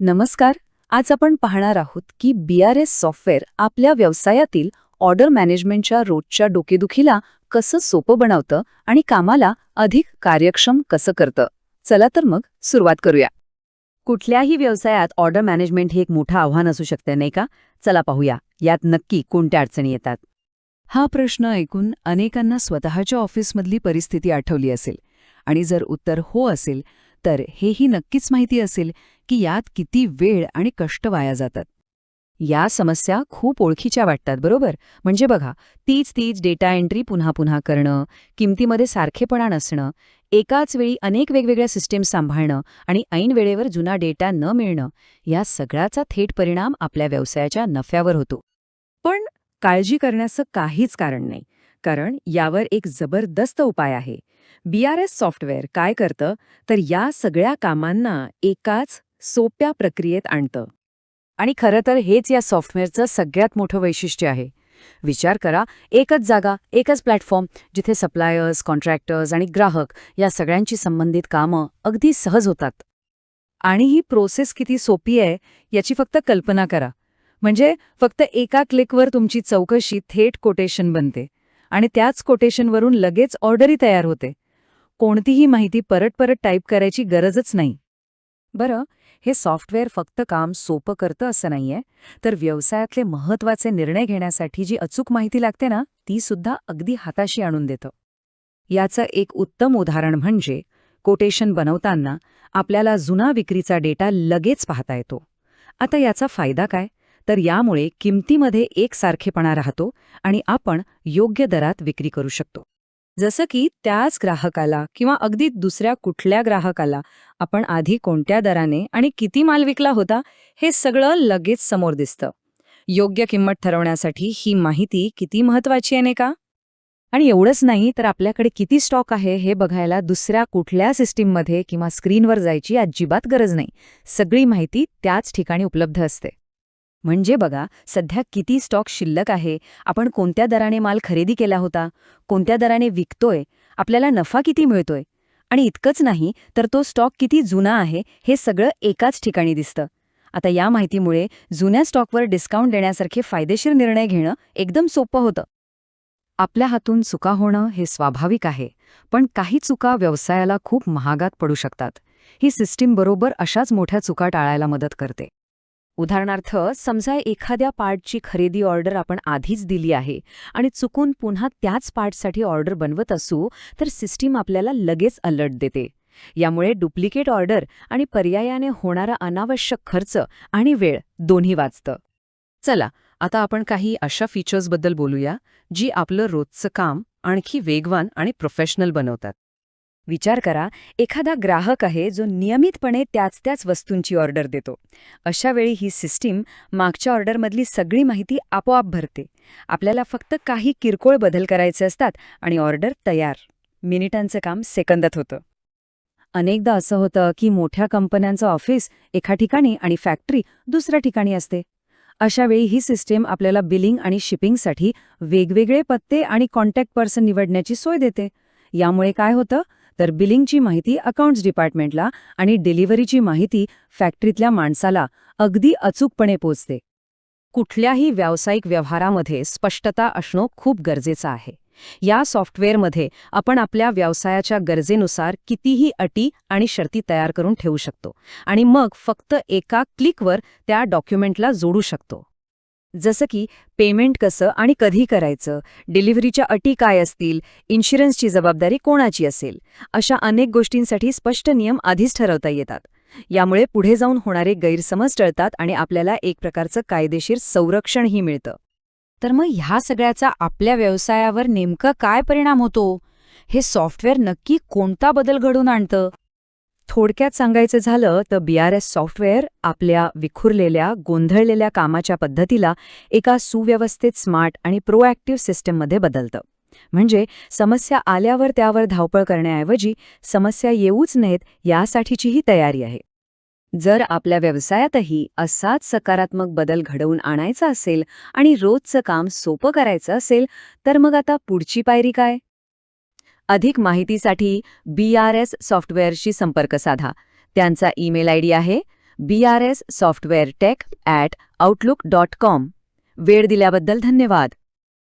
नमस्कार आज आपण पाहणार आहोत की बी आर एस सॉफ्टवेअर आपल्या व्यवसायातील ऑर्डर मॅनेजमेंटच्या रोजच्या डोकेदुखीला कसं सोपं बनवतं आणि कामाला अधिक कार्यक्षम कसं करतं. चला तर मग सुरुवात करूया. कुठल्याही व्यवसायात ऑर्डर मॅनेजमेंट हे एक मोठं आव्हान असू शकते नाही का? चला पाहूया यात नक्की कोणत्या अडचणी येतात. हा प्रश्न ऐकून अनेकांना स्वतःच्या ऑफिसमधली परिस्थिती आठवली असेल. आणि जर उत्तर हो असेल तर हेही नक्कीच माहिती असेल की यात किती वेळ आणि कष्ट वाया जातात. या समस्या खूप ओळखीच्या वाटतात बरोबर? म्हणजे बघा तीच तीच डेटा एंट्री पुन्हा पुन्हा करणं किमतीमध्ये सारखेपणा नसणं एकाच वेळी अनेक वेगवेगळ्या सिस्टीम्स सांभाळणं आणि ऐन वेळेवर जुना डेटा न मिळणं या सगळ्याचा थेट परिणाम आपल्या व्यवसायाच्या नफ्यावर होतो. पण काळजी करण्याचं काहीच कारण नाही. कारण यावर एक जबरदस्त उपाय आहे. बीआरएस सॉफ्टवेअर काय करतं? तर या सगळ्या कामांना एकाच सोप्या प्रक्रियेत आणतं. आणि खरं तर हेच या सॉफ्टवेअरचं सगळ्यात मोठं वैशिष्ट्य आहे. विचार करा एकच जागा एकच प्लॅटफॉर्म जिथे सप्लायर्स कॉन्ट्रॅक्टर्स आणि ग्राहक या सगळ्यांची संबंधित कामं अगदी सहज होतात. आणि ही प्रोसेस किती सोपी आहे याची फक्त कल्पना करा. म्हणजे फक्त एका क्लिकवर तुमची चौकशी थेट कोटेशन बनते. आणि त्याच कोटेशनवरून लगेच ऑर्डरही तयार होते. कोणतीही माहिती परत परत टाईप करायची गरजच नाही. बरं हे सॉफ्टवेअर फक्त काम सोपं करतं असं नाहीये तर व्यवसायातले महत्त्वाचे निर्णय घेण्यासाठी जी अचूक माहिती लागते ना ती सुद्धा अगदी हाताशी आणून देतं. याचं एक उत्तम उदाहरण म्हणजे कोटेशन बनवताना आपल्याला जुना विक्रीचा डेटा लगेच पाहता येतो. आता याचा फायदा काय? तर यामुळे किमतीमध्ये एकसारखेपणा राहतो आणि आपण योग्य दरात विक्री करू शकतो. जसं की त्याच ग्राहकाला किंवा अगदी दुसऱ्या कुठल्या ग्राहकाला आपण आधी कोणत्या दराने आणि किती माल विकला होता हे सगळं लगेच समोर दिसतं. योग्य किंमत ठरवण्यासाठी ही माहिती किती महत्वाची आहे नाही का? आणि एवढंच नाही तर आपल्याकडे किती स्टॉक आहे हे बघायला दुसऱ्या कुठल्या सिस्टीममध्ये किंवा स्क्रीनवर जायची अजिबात गरज नाही. सगळी माहिती त्याच ठिकाणी उपलब्ध असते. म्हणजे बघा सध्या किती स्टॉक शिल्लक आहे आपण कोणत्या दराने माल खरेदी केला होता कोणत्या दराने विकतोय आपल्याला नफा किती मिळतोय? आणि इतकंच नाही तर तो स्टॉक किती जुना आहे हे सगळं एकाच ठिकाणी दिसतं. आता या माहितीमुळे जुन्या स्टॉकवर डिस्काउंट देण्यासारखे फायदेशीर निर्णय घेणं एकदम सोपं होतं. आपल्या हातून चुका होणं हे स्वाभाविक आहे पण काही चुका व्यवसायाला खूप महागात पडू शकतात. ही सिस्टीम बरोबर अशाच मोठ्या चुका टाळायला मदत करते. उदाहरणार्थ समजा एखाद्या पार्टची खरेदी ऑर्डर आपण आधीच दिली आहे आणि चुकून पुन्हा त्याच पार्टसाठी ऑर्डर बनवत असू तर सिस्टीम आपल्याला लगेच अलर्ट देते. यामुळे डुप्लिकेट ऑर्डर आणि पर्यायाने होणारा अनावश्यक खर्च आणि वेळ दोन्ही वाचतं. चला आता आपण काही अशा फीचर्सबद्दल बोलूया जी आपलं रोजचं काम आणखी वेगवान आणि प्रोफेशनल बनवतात. विचार करा एखादा ग्राहक आहे जो नियमितपणे त्याच त्याच वस्तूंची ऑर्डर देतो. अशा वेळी ही सिस्टीम मागच्या ऑर्डरमधली सगळी माहिती आपोआप भरते. आपल्याला फक्त काही किरकोळ बदल करायचे असतात आणि ऑर्डर तयार. मिनिटांचं काम सेकंदात होतं. अनेकदा असं होतं की मोठ्या कंपन्यांचं ऑफिस एका ठिकाणी आणि फॅक्टरी दुसऱ्या ठिकाणी असते. अशा वेळी ही सिस्टीम आपल्याला बिलिंग आणि शिपिंगसाठी वेगवेगळे पत्ते आणि कॉन्टॅक्ट पर्सन निवडण्याची सोय देते. यामुळे काय होतं? तर बिलिंगची माहिती अकाउंट्स डिपार्टमेंटला आणि डिलिव्हरीची माहिती फॅक्टरीतल्या माणसाला अगदी अचूकपणे पोचते. कुठल्याही व्यावसायिक व्यवहारामध्ये स्पष्टता असणं खूप गरजेचं आहे. या सॉफ्टवेअरमध्ये आपण आपल्या व्यवसायाच्या गरजेनुसार कितीही अटी आणि शर्ती तयार करून ठेवू शकतो आणि मग फक्त एका क्लिकवर त्या डॉक्युमेंटला जोडू शकतो. जसं की पेमेंट कसं आणि कधी करायचं डिलिव्हरीच्या अटी काय असतील इन्शुरन्सची जबाबदारी कोणाची असेल अशा अनेक गोष्टींसाठी स्पष्ट नियम आधीच ठरवता येतात. यामुळे पुढे जाऊन होणारे गैरसमज टळतात आणि आपल्याला एक प्रकारचं कायदेशीर संरक्षणही मिळतं. तर मग ह्या सगळ्याचा आपल्या व्यवसायावर नेमकं काय परिणाम होतो? हे सॉफ्टवेअर नक्की कोणता बदल घडून आणतं? थोडक्यात सांगायचं झालं तर बी आर एस सॉफ्टवेअर आपल्या विखुरलेल्या गोंधळलेल्या कामाच्या पद्धतीला एका सुव्यवस्थित स्मार्ट आणि प्रोॲक्टिव्ह सिस्टममध्ये बदलतं. म्हणजे समस्या आल्यावर त्यावर धावपळ करण्याऐवजी समस्या येऊच नाहीत यासाठीचीही तयारी आहे. जर आपल्या व्यवसायातही असाच सकारात्मक बदल घडवून आणायचा असेल आणि रोजचं काम सोपं करायचं असेल तर मग आता पुढची पायरी काय? अधिक माहितीसाठी बी आर एस सॉफ्टवेअरशी संपर्क साधा. त्यांचा ईमेल आय डी आहे B R S software tech at Outlook dot com वेळ दिल्याबद्दल धन्यवाद.